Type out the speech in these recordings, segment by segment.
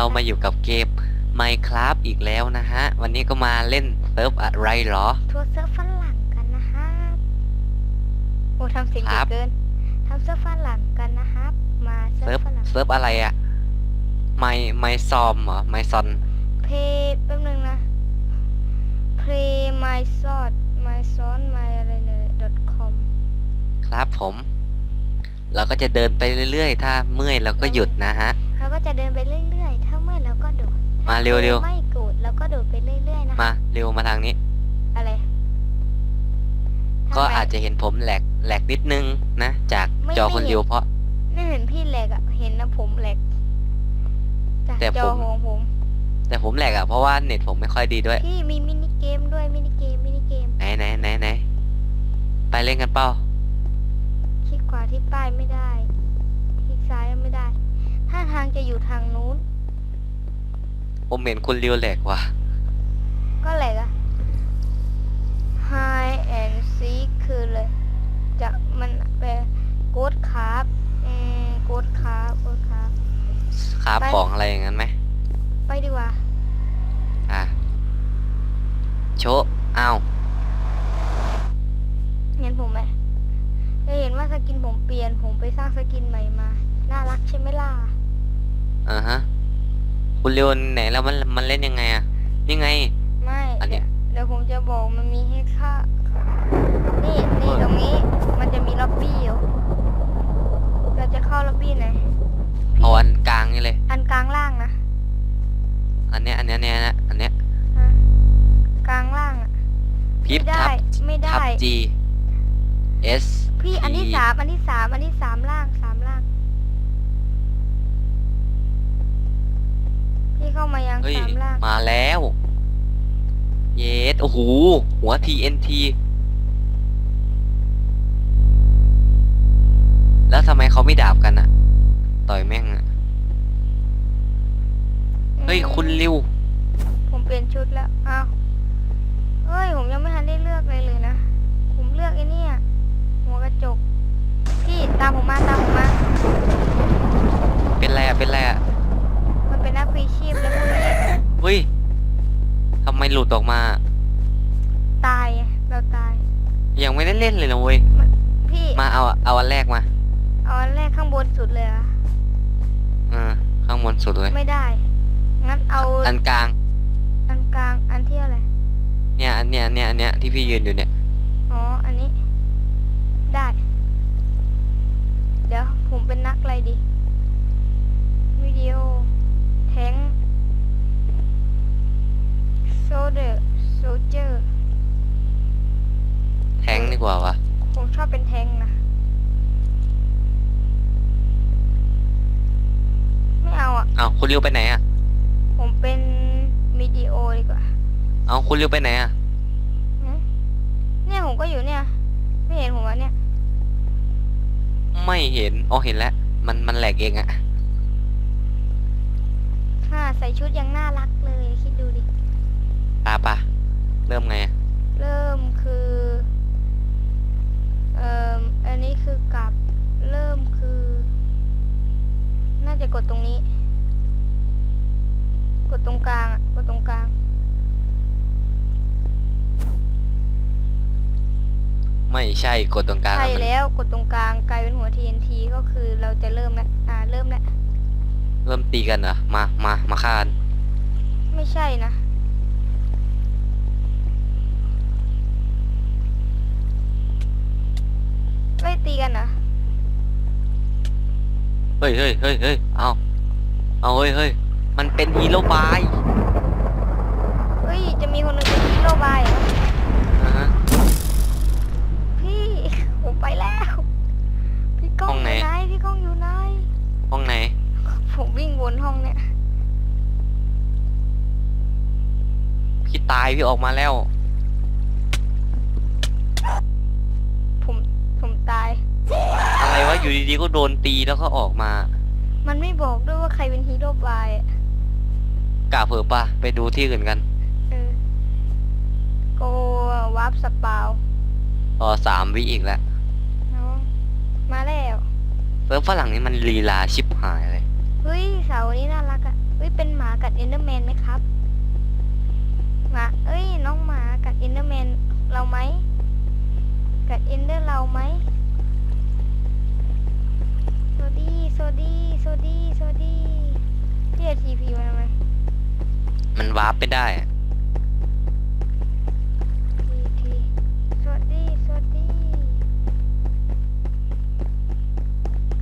เรามาอยู่กับเกม Minecraft อีกแล้วนะฮะ วันนี้ก็มาเล่นเซิร์ฟอะไรเหรอ ทัวร์เซิร์ฟฝรั่งกันนะครับโอ้ทำเสียงคเด็รักบเกินทำเซิร์ฟฝรั่งกันนะครับ มาเซิเซิร์ร์ฟฟฝรั่งเซิร์ฟอะไรอะไมไมซอมเหรอไมซอนเพย์แป๊บนึงนะ play my sword my sword my อะไรเนี่ย .com ครับผม เราก็จะเดินไปเรื่อยๆ ถ้าเมื่อยเราก็หยุดนะฮะ เราก็จะเดินไปเรื่อยๆ มาเร็วๆถ้ไม่โกรธเราก็โดดไปเรื่อยๆนะมาเร็วมาทางนี้ อะไรก็ทำไมอาจจะเห็นผมแหลกแหลกนิดนึงนะจากไม่จอไม่คนเห็นเดียวเพราะไม่เห็นพี่แหลกอะเห็นนะผมแหลกจากแต่จอผมของผมแต่ผมแหลกอะเพราะว่าเน็ตผมไม่ค่อยดีด้วยพี่มีมินิเกมด้วยมินิเกมมินิเกมไหนไหนไหนไหนไปเล่นกันเป้าคลิกขวาที่ป้ายไม่ได้คลิกซ้ายไม่ได้ ถ้าทางจะอยู่ทางนู้น ผมเห็นคุณเรียวแหลกว่ะ ก็แหลกอะ High and Seek คือเลย จะมันเป็นโกดคาร์บอืมโกดคาร์บโกดคาร์บคราบไป ของอะไรอย่างนั้นไหมไปดีกว่า อะ โชะอ้าวเห็นผมไหมจะเห็นว่าสกินผมเปลี่ยน ผมไปสร้างสกินใหม่มา น่ารักใช่ไหมล่ะ อ่าฮะ คุณเรียวไหนแล้วมันมันเล่นยังไงอะนี่ไง ไม่อันเนี้ย เดี๋ยวผมจะบอกมันมีให้ค่านี่นี่ตรงนี้มันจะมีล็อบบี้อยู่เราจะเข้าล็อบบี้ไหนเอาอันกลางนี่เลย อันกลางล่างนะอันเนี้ยอันเนี้ยเนี้ยนะอันเนี้ยฮะกลางล่างอะพิบไม่ได้ทับไม่ได้ทับ G S พี่อันที่ P สามอันที่สามอันที่สามล่างสามล่าง พี่เข้ามายังเฮ้ยสามล่างมาแล้ว เยสโอ้โห หัว TNT แล้วทำไมเขาไม่ดาบกันอะต่อยแม่งอะเฮ้ย คุณริว ผมเปลี่ยนชุดแล้วอ้าวเฮ้ย ผมยังไม่ทันได้เลือกเลยเลยนะ ผมเลือกไอ้เนี่ย หัวกระจก พี่ตามผมมาตามผมมา เป็นไรอะเป็นไรอะ มันเป็นนักพีชีพแล้วพวกนี้เฮ้ยทำไมหลุดออกมา ตายอะเราตาย ยังไม่ได้เล่นเลยนะเว้ย พี่มาเอาเอาอันแรกมาเอาอันแรกข้างบนสุดเลยอะเออข้างบนสุดเลย ไม่ได้ งั้นเอาอันกลาง อันกลางอันที่อะไร เนี่ยอันเนี้ยอันเนี้ยอันเนี้ยที่พี่ยืนอยู่เนี่ย อ๋อ อันนี้ ได้ เดี๋ยวผมเป็นนักอะไรดี วิดีโอ แทงโซเดอร์โซเจอร์แทงดีกว่าวะผมชอบเป็นแทงนะ ไม่เอาอะ เอาคุณริวไปไหนอะผมเป็นวิดีโอดีกว่าเอาคุณริวไปไหนอะหึเนี่ยผมก็อยู่เนี่ย ไม่เห็นผมวะเนี่ย ไม่เห็นอ๋อเห็นแล้ว มันมันแหลกเองอะค่ะ ใส่ชุดยังน่ารักเลยคิดดูดิตาปะเริ่มไงอะเริ่มคือ เอ่ออันนี้คือกลับเริ่มคือ น่าจะกดตรงนี้ กดตรงกลางอะกดตรงกลาง ไม่ใช่กดตรงกลางใช่อะมันแล้วกดตรงกลางกลายเป็นหัว TNT ก็คือเราจะเริ่มแล้วอ่าเริ่มแล้ว เริ่มตีกันเหรอมามามาฆ่ากันไม่ใช่นะ ไม่ตีกันเหรอเฮ้ยเฮ้ยเฮ้ยเฮ้ยเอาเอาเฮ้ยเฮ้ยมันเป็นฮีโร่บายเฮ้ย จะมีคนหนึ่งเป็นฮีโร่บายเหรออ่าฮะ พี่ผมไปแล้ว พี่ก้องห้องอไหน ยู่ไหนพี่ก้องอยู่ไหนห้องไหน ผมวิ่งวนห้องเนี่ย พี่ตายพี่ออกมาแล้ว ผมผมตาย อะไรวะอยู่ดีๆก็โดนตีแล้วก็ออกมา มันไม่บอกด้วยว่าใครเป็นฮีโร่บายอะกะเผลอปะไปดูที่อื่นกันเออโกวาร์ปสปาวอ๋อสามวิอีกแล้วเนาะมาแล้ว เซิร์ฟฝรั่งนี่มันลีลาชิบหายเลย เฮ้ยเสานี้น่ารักอะเอ้ยเป็นหมากัดเอนเดอร์แมนไหมครับหมาเอ้ยน้องหมากัดเอนเดอร์แมนเราไหมกัดเอนเดอร์เราไหมสวัสดีสวัสดีสวัสดีสวัสดีพี่จะทีพีมาทำไมมันวาร์ปไม่ได้อะทีทีสวัสดีสวัสดี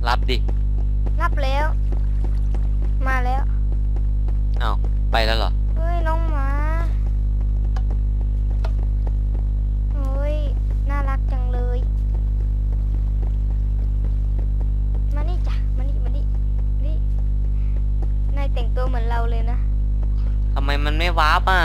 รับดิรับแล้ว มาแล้วเอ้าไปแล้วเหรอ เฮ้ยน้องหมาโอ้ยน่ารักจังเลย มานี่จ้ะมานี่มานี่นี่นายแต่งตัวเหมือนเราเลยนะทำไมมันไม่วาร์ปอะ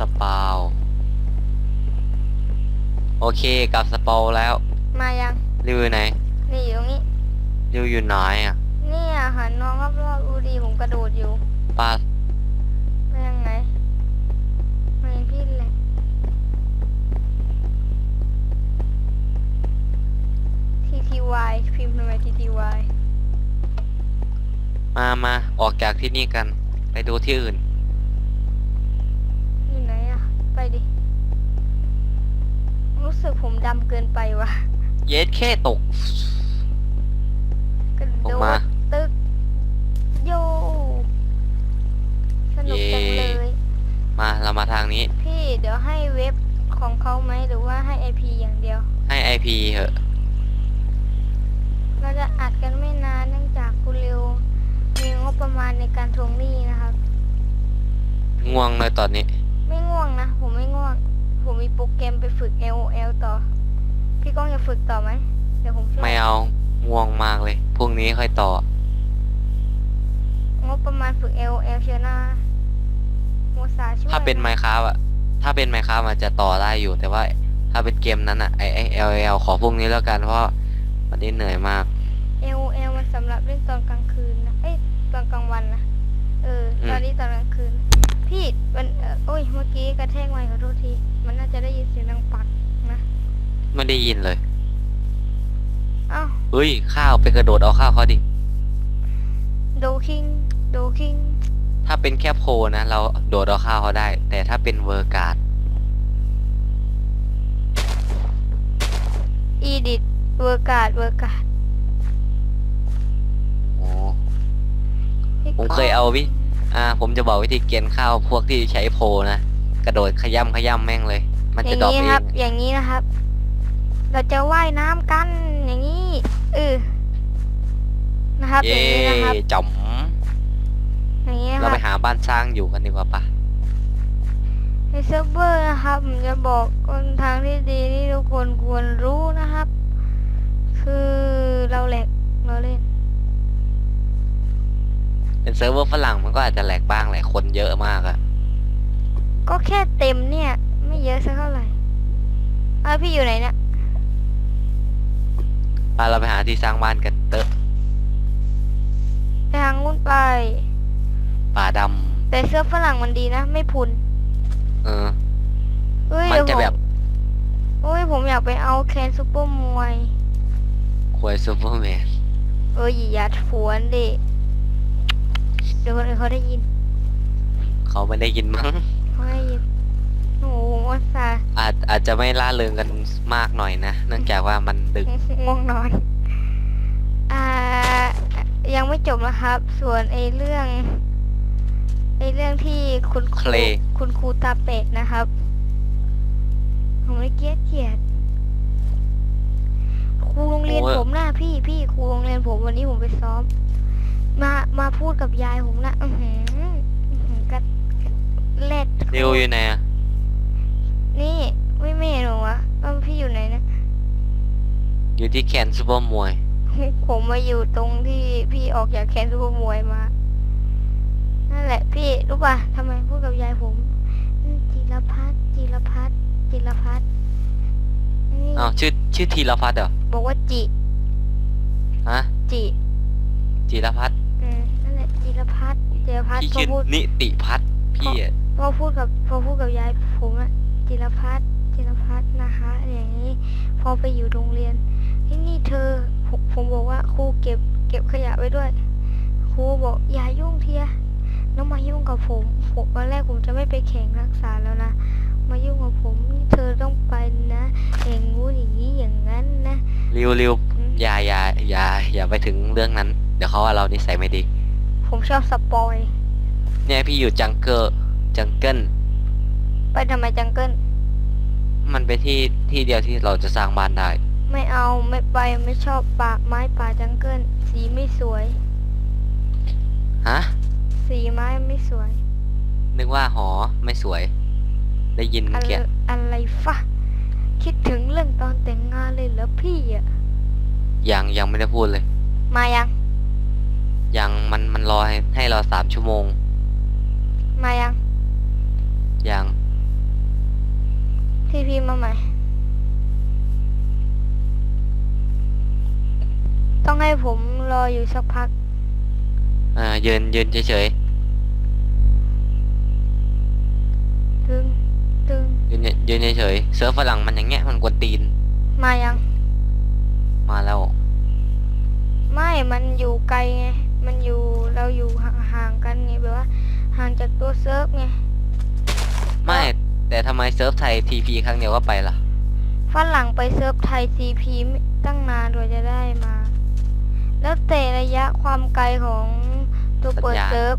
สปาว โอเคกลับสปาวแล้ว มายังริวอยู่ไหนนี่อยู่ตรงนี้ ริวอยู่ไหนอะเนี่ยหันน้องรอบๆดูดีผมกระโดดอยู่ป้าเป็นยังไงไม่เห็นพี่เลย TTY พิมพ์ทำไม TTY มามาออกจากที่นี่กัน ไปดูที่อื่น อยู่ไหนอะไปดิ รู้สึกผมดำเกินไปว่ะเยสแค่ตก กระอโดอกมาดตึก โย สนุกจังเย่เลย มาเรามาทางนี้ พี่เดี๋ยวให้เว็บของเขาไหมหรือว่าให้ IP อย่างเดียว ให้ไอพีเหอะ เราจะอัดกันไม่นานเนื่องจากคุณเร็ว มีงบประมาณในการทวงหนี้นะครับ ง่วงเลยตอนนี้ ไม่ง่วงนะ ผมไม่ง่วง ผมมีโปรแกรมไปฝึก LOL ต่อ พี่ก้องจะฝึกต่อไหมเดี๋ยวผมช่วยไม่เอาง่วงมากเลยพรุ่งนี้ค่อยต่องบประมาณฝึก LOL เชียวนะโมซาช่วยถ้าเป็นไมค้าอะถ้าเป็นไมค้ามันจะต่อได้อยู่ แต่ว่าถ้าเป็นเกมนั้นอะไอไอ LL ขอพรุ่งนี้แล้วกันเพราะวันนี้เหนื่อยมาก LOL มันสำหรับเล่นตอนกลางคืนนะเอ้ยตอนกลางวันนะเอออืมตอนนี้ตอนกลางคืน พี่มันเอ่อโอ้ยเมื่อกี้กระแทกไมค์ขอโทษที มันน่าจะได้ยินเสียงดังปักนะไม่ได้ยินเลยเอ้าเฮ้ยข้าวไปกระโดดเอาข้าวเขาดิ โดคิงโดคิงถ้าเป็นแค่โพลนะเราโดดเอาข้าวเขาได้ แต่ถ้าเป็นเวอร์การ์ดอีดิทเวอร์การ์ดเวอร์การ์ดโอ้พี่ผมก้งเคยเอาวิ อ่า ผมจะบอกวิธีเกียนข้าวพวกที่ใช้โพลนะ กระโดดขย่ำขย่ำแม่งเลย มันอจะย่างดรอปนี้เอครับงอย่างนี้นะครับ เราจะว่ายน้ำกันอย่างนี้เออนะครับอเย่ย่างนี้นะครับจ๋อม อย่างนี้นะคเรารับ ไปหาบ้านสร้างอยู่กันดีกว่าปะในเซิร์ฟเวอร์นะครับผมจะบอกคนทางที่ดีที่ทุกคนควรรู้นะครับ คือเราแหลกเราเล่น เป็นเซิร์ฟเวอร์ฝรั่งมันก็อาจจะแหลกบ้างแหละคนเยอะมากอะก็แค่เต็มเนี่ย ไม่เยอะสักเท่าไหร่เอ้าพี่อยู่ไหนเนี่ยพาเราไปหาที่สร้างบ้านกันเตอะไปทางนู้นไป ป่าดแต่เซิร์ฟฝรั่งมันดีนะ ไม่พุนำเออ เอ้ยมันเดี๋ยวจะผมแบบโอ้ยผมอยากไปเอาแคนซูเปอร์มวย ควยซูเปอร์แมนเอ้ยอย่าผวนดิ เดี๋ยวคนอื่นเขาได้ยินเขาไม่ได้ยินมั้ง เขาได้ยินโอ้โหผมอุตส่าห์อาจอาจจะไม่ล่าเริงกันมากหน่อยนะ เนื่องจากว่ามันดึก ง่วงนอน อ่า ยังไม่จบนะครับ ส่วนไอเรื่องไอเรื่องที่คุณครู Clay คุณครูตาเป็ดนะครับ ผมไม่เกลียดเกลียดครูโรงเรียนโอ้ย ผมนะพี่พี่ครูโรงเรียนผมวันนี้ผมไปซ้อม มามาพูดกับยายผมนะอือหืออื้อหือกระเล็ดนิวอยู่ไหนอะนี่ไม่ไม่เห็นหรอวะว่าพี่อยู่ไหนนะอยู่ที่แคนซูเปอร์มวย ผมมาอยู่ตรงที่พี่ออกจากแคนซูเปอร์มวยมานั่นแหละพี่รู้ป่ะทำไมพูดกับยายผมอืมจิรพัฒน์จิรพัฒน์จิรพัฒน์นี่อ้าวชื่อชื่อธีรพัฒน์เหรอบอกว่าจิฮะจิจิรพัฒน์ รพัฒน์จิรพัฒน์พี่เขาชื่อพูดนิติพัฒน์พี่พี่อะพอพูดกับพอพูดกับยายผมอะจิรพัฒน์จิรพัฒน์นะคะอย่างนี้ พอไปอยู่โรงเรียนที่นี่เธอผมผมบอกว่าครูเก็บ เก็บขยะไว้ด้วยครูบอกอย่ายุ่งเทียน้องมายุ่งกับผมผมวันแรกผมจะไม่ไปแข่งรักษาแล้วนะมายุ่งกับผมนี่เธอต้องไปนะอย่างงู้นอย่างนี้อย่างนั้นนะ ริวริวอืม อย่าอย่าอย่าอย่าไปถึงเรื่องนั้น เดี๋ยวเขาว่าเรานิสัยไม่ดี ผมชอบสปอย เนี่ยพี่อยู่จังเกิลจังเกิลไปทำไมจังเกิลมันเป็นที่ที่เดียวที่เราจะสร้างบ้านได้ ไม่เอาไม่ไปไม่ชอบป่าไม้ป่าจังเกิลสีไม่สวย ฮะ สีไม้ไม่สวย นึกว่าหอไม่สวย ได้ยินอะเมื่อไรกี้อะไรฟะคิดถึงเรื่องตอนแต่งงานเลยเหรอพี่อะยังยังไม่ได้พูดเลย มายังยังมันมัน รอให้ให้เราสามชั่วโมง มายังยังพี่พี่มาใหม่ ต้องให้ผมรออยู่สักพักเออยืนยืนเฉยตึงตึงๆยืนยืนเฉยๆเซิร์ฟฝรั่งมันอย่างเงี้ยมันกวนตีน มายัง มาแล้ว ไม่ มันอยู่ไกลไง มันอยู่เรา อยู่ห่างๆกันไงแบบว่า ห่างจากตัวเซิร์ฟไงไม่ แต่ทำไมเซิร์ฟไทยทีพีครั้งเดียวก็ไปล่ะ ฝรั่งไปเซิร์ฟไทยซีพีตั้งนานกว่าจะได้มา แล้วแต่ระยะความไกลของตัวเปิดสัญญาณเซิร์ฟ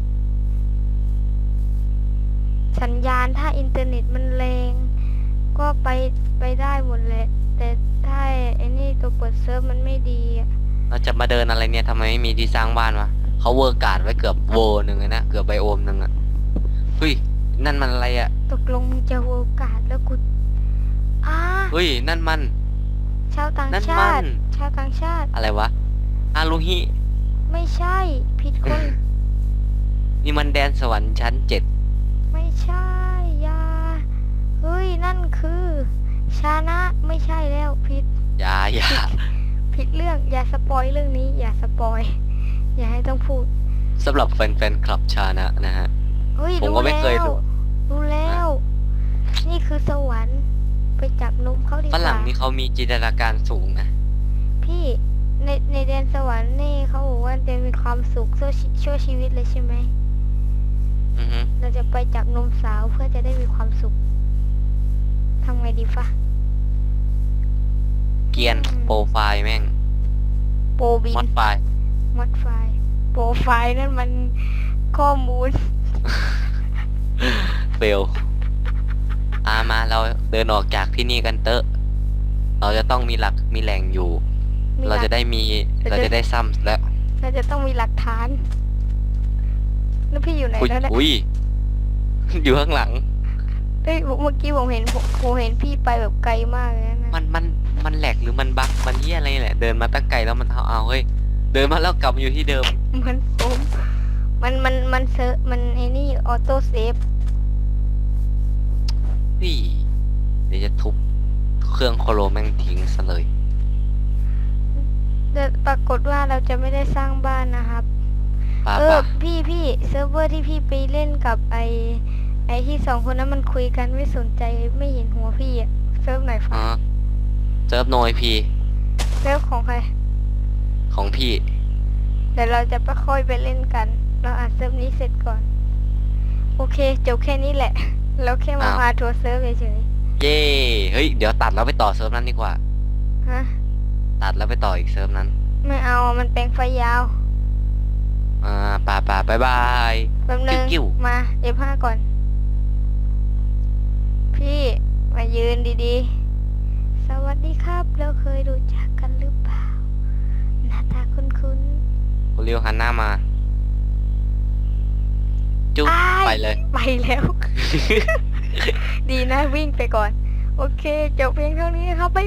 สัญญาณถ้าอินเทอร์เน็ตมันแรง ก็ไปไปได้หมดแหละแต่ถ้าไอ้นี่ตัวเปิดเซิร์ฟมันไม่ดีอะเราจะมาเดินอะไรเนี่ยทำไมไม่มีที่สร้างบ้านวะ เขาเวอร์การ์ดไว้เกือบโวหนึ่งเลยนะ เกือบไบโอมหนึ่งอะเฮ้ย นั่นมันอะไรอะตกลงมึงจะโอกาสแล้วกูอ่าเฮ้ย นั่นมัน ชาวต่างนั่นชามัตินชาวต่างชาติ อะไรวะอารุฮิ ไม่ใช่ ผิดคน นี่มันแดนสวรรค์ชั้นเจ็ดไม่ใช่อยาเฮ้ย นั่นคือ ชานะ ไม่ใช่แล้ว ผิด อย่าอย่าผิดเรื่อง อย่าสปอยเรื่องนี้ อย่าสปอย อย่าให้ต้องพูดสำหรับแฟนๆคลับชานะนะฮะ เฮ้ยผมรู้ก็ไม่แล้เคยวดูรู้แล้ว นี่คือสวรรค์ไปจับนมเขาดีกฝว่ารั่งนี่เขามีจินตนาการสูงนะ พี่ในในแดนสวรรค์นี่เขาบอกว่าจะมีความสุขชั่วชีชั่วชีวิตเลยใช่ไหมอือฮึเราจะไปจับนมสาวเพื่อจะได้มีความสุขทำไงดีฟะเกรียนอืมโปรไฟล์แม่ง โปรบิน มอดไฟล์ มอดไฟล์โปรไฟล์นั่นมันข้อมูล เฟลอามาเราเดินออกจากที่นี่กันเตอะ เราจะต้องมีหลักมีแหล่งอยู่ มีเราหลัจะกได้มีเราเราจะ จะได้ซ้ำแล้วเราจะต้องมีหลักฐาน แล้วพี่อยู่ไหนอุ้ยแล้วเนี่ยอุ้ย อยู่ข้างหลังเฮ้ยเมื่อกี้ผมเห็นผมผมเห็นพี่ไปแบบไกลมากเลยนะมันมันมันแหลกหรือมันบั๊กมันเยี่ยอะไรแหละ เดินมาตั้งไกลแล้วมันเอาเอาเฮ้ย เดินมาแล้วกลับมาอยู่ที่เดิม มันผมมันมันมันเซอร์มันไอ้นี่ออโต้เซฟนี่ เดี๋ยวจะทุบเครื่องโคโลแม่งทิ้งซะเลย แต่ปรากฏว่าเราจะไม่ได้สร้างบ้านนะครับป่าเออป่าพี่พี่เซิร์ฟเวอร์ที่พี่ไปเล่นกับไอไอที่สองคนนั้นมันคุยกันไม่สนใจไม่เห็นหัวพี่อะเซิร์ฟไหนอ๋ฟ้าอเซิร์ฟโนยพีเซิร์ฟของใคร ของพี่เดี๋ยวเราจะไปค่อยไปเล่นกัน เราอัดเซิร์ฟนี้เสร็จก่อน โอเคจบแค่นี้แหละ เราแค่มาอ้าวพาทัวร์เซิร์ฟเฉยเย้เฮ้ย เดี๋ยวตัดแล้วไปต่อเซิร์ฟนั้นดีกว่า ๆฮะ ตัดแล้วไปต่ออีกเซิร์ฟนั้น ไม่เอา มันแปลงไฟยาว อ่าป่าป่าบายบาย แป๊บนึงกิ้วมาเอฟห้าก่อน พี่มายืนดีๆ สวัสดีครับ เราเคยรู้จักกันหรือเปล่าห น้าตาคุ้นคุณเรียวหันหน้ามา จุ๊บอ้าย ไปเลย ๆไปแล้ว ดีนะวิ่งไปก่อน โอเคจบเพียงเท่านี้นะครับบ๊าย